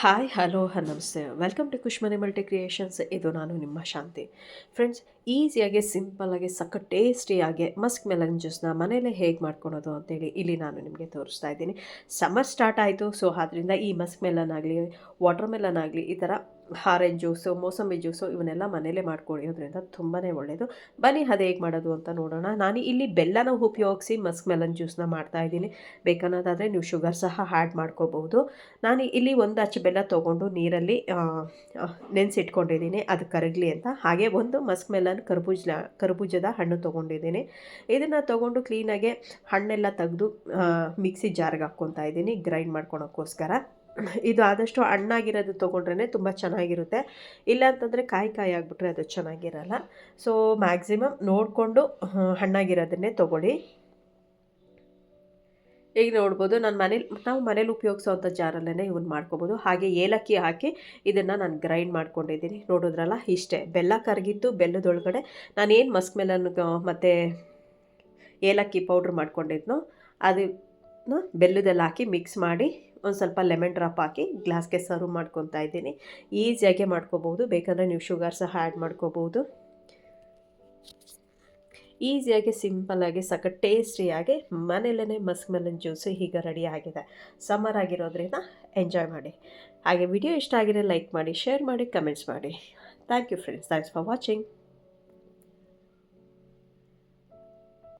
Hi hello ನಮಸ್ತೆ. Welcome to Kushmane multi creations ಇದು ನಾನು ನಿಮ್ಮ ಶಾಂತಿ. ಫ್ರೆಂಡ್ಸ್ ಈಸಿಯಾಗಿ ಸಿಂಪಲ್ಲಾಗಿ ಸಕ್ಕ ಟೇಸ್ಟಿಯಾಗಿ ಮಸ್ಕ್ ಮೆಲನ್ ಜ್ಯೂಸ್ನ ಮನೇಲೇ ಹೇಗೆ ಮಾಡ್ಕೊಳೋದು ಅಂತೇಳಿ ಇಲ್ಲಿ ನಾನು ನಿಮಗೆ ತೋರಿಸ್ತಾ ಇದ್ದೀನಿ. ಸಮ್ಮರ್ ಸ್ಟಾರ್ಟ್ ಆಯಿತು ಸೊ ಆದ್ದರಿಂದ ಈ ಮಸ್ಕ್ ಮೆಲನ್ ಆಗಲಿ ವಾಟರ್ ಮೆಲನ್ ಆಗಲಿ ಈ ಥರ ಆರೆಂಜ್ ಜ್ಯೂಸು, ಮೋಸಂಬಿ ಜ್ಯೂಸು ಇವನ್ನೆಲ್ಲ ಮನೇಲೇ ಮಾಡ್ಕೊಳ್ಳೋದ್ರಿಂದ ತುಂಬಾ ಒಳ್ಳೆಯದು ಬನ್ನಿ, ಅದು ಹೇಗೆ ಮಾಡೋದು ಅಂತ ನೋಡೋಣ. ನಾನು ಇಲ್ಲಿ ಬೆಲ್ಲನ ಉಪಯೋಗಿಸಿ ಮಸ್ಕ್ ಮೆಲನ್ ಮಾಡ್ತಾ ಇದ್ದೀನಿ. ಬೇಕನ್ನೋದಾದರೆ ನೀವು ಶುಗರ್ ಸಹ ಆ್ಯಡ್ ಮಾಡ್ಕೋಬಹುದು. ನಾನು ಇಲ್ಲಿ ಒಂದು ಅಚ್ಚು ಬೆಲ್ಲ ತೊಗೊಂಡು ನೀರಲ್ಲಿ ನೆನೆಸಿಟ್ಕೊಂಡಿದ್ದೀನಿ. ಅದು ಕರಗಲಿ ಅಂತ. ಹಾಗೆ ಒಂದು ಮಸ್ಕ್ ಮೆಲನ್ ಕರ್ಬೂಜ, ಕರ್ಬೂಜದ ಹಣ್ಣು ತೊಗೊಂಡಿದ್ದೀನಿ. ಇದನ್ನು ತೊಗೊಂಡು ಕ್ಲೀನಾಗೆ ಹಣ್ಣೆಲ್ಲ ತೆಗೆದು ಮಿಕ್ಸಿ ಜಾರ್ಗೆ ಹಾಕ್ಕೊತಾ ಇದ್ದೀನಿ. ಗ್ರೈಂಡ್ ಮಾಡ್ಕೊಳಕ್ಕೋಸ್ಕರ. ಇದು ಆದಷ್ಟು ಹಣ್ಣಾಗಿರೋದು ತೊಗೊಂಡ್ರೇ ತುಂಬ ಚೆನ್ನಾಗಿರುತ್ತೆ. ಇಲ್ಲ ಅಂತಂದರೆ ಕಾಯಿ ಕಾಯಿ ಆಗಿಬಿಟ್ರೆ ಅದು ಚೆನ್ನಾಗಿರಲ್ಲ. ಸೊ ಮ್ಯಾಕ್ಸಿಮಮ್ ನೋಡಿಕೊಂಡು ಹಣ್ಣಾಗಿರೋದನ್ನೇ ತೊಗೊಳ್ಳಿ. ಈಗ ನೋಡ್ಬೋದು, ನಾನು ಮನೇಲಿ, ನಾವು ಮನೇಲಿ ಉಪಯೋಗಿಸೋವಂಥ ಜಾರಲ್ಲೇ ಇವನ್ನ ಮಾಡ್ಕೊಬೋದು. ಹಾಗೆ ಏಲಕ್ಕಿ ಹಾಕಿ ಇದನ್ನು ನಾನು ಗ್ರೈಂಡ್ ಮಾಡ್ಕೊಂಡಿದ್ದೀನಿ. ನೋಡಿದ್ರಲ್ಲ, ಇಷ್ಟೇ. ಬೆಲ್ಲ ಕರಗಿತ್ತು ಬೆಲ್ಲದೊಳಗಡೆ ನಾನೇನು ಮಸ್ಕ್ ಮೆಲನ್ ಮತ್ತು ಏಲಕ್ಕಿ ಪೌಡ್ರ್ ಮಾಡ್ಕೊಂಡಿದ್ನೋ, ಅದನ್ನು ಬೆಲ್ಲದಲ್ಲಿ ಹಾಕಿ ಮಿಕ್ಸ್ ಮಾಡಿ ಒಂದು ಸ್ವಲ್ಪ ಲೆಮನ್ ಡ್ರಾಪ್ ಹಾಕಿ ಗ್ಲಾಸ್ಗೆ ಸರ್ವ್ ಮಾಡ್ಕೊತಾ ಇದ್ದೀನಿ. ಈಸಿಯಾಗೆ ಮಾಡ್ಕೋಬೋದು ಬೇಕಂದರೆ ನೀವು ಶುಗರ್ ಸಹ ಆ್ಯಡ್ ಮಾಡ್ಕೋಬೋದು ಈಸಿಯಾಗಿ ಸಿಂಪಲ್ಲಾಗಿ ಸಖತ್ ಟೇಸ್ಟಿಯಾಗಿ ಮನೇಲೇ ಮಸ್ಕ್ ಮೆಲನ್ ಜ್ಯೂಸು ಈಗ ರೆಡಿ ಆಗಿದೆ. ಸಮ್ಮರ್ ಆಗಿರೋದ್ರಿಂದ ಎಂಜಾಯ್ ಮಾಡಿ. ಹಾಗೆ ವಿಡಿಯೋ ಇಷ್ಟ ಆಗಿದೆ ಲೈಕ್ ಮಾಡಿ, ಶೇರ್ ಮಾಡಿ, ಕಮೆಂಟ್ಸ್ ಮಾಡಿ. Thank you friends. Thanks for watching.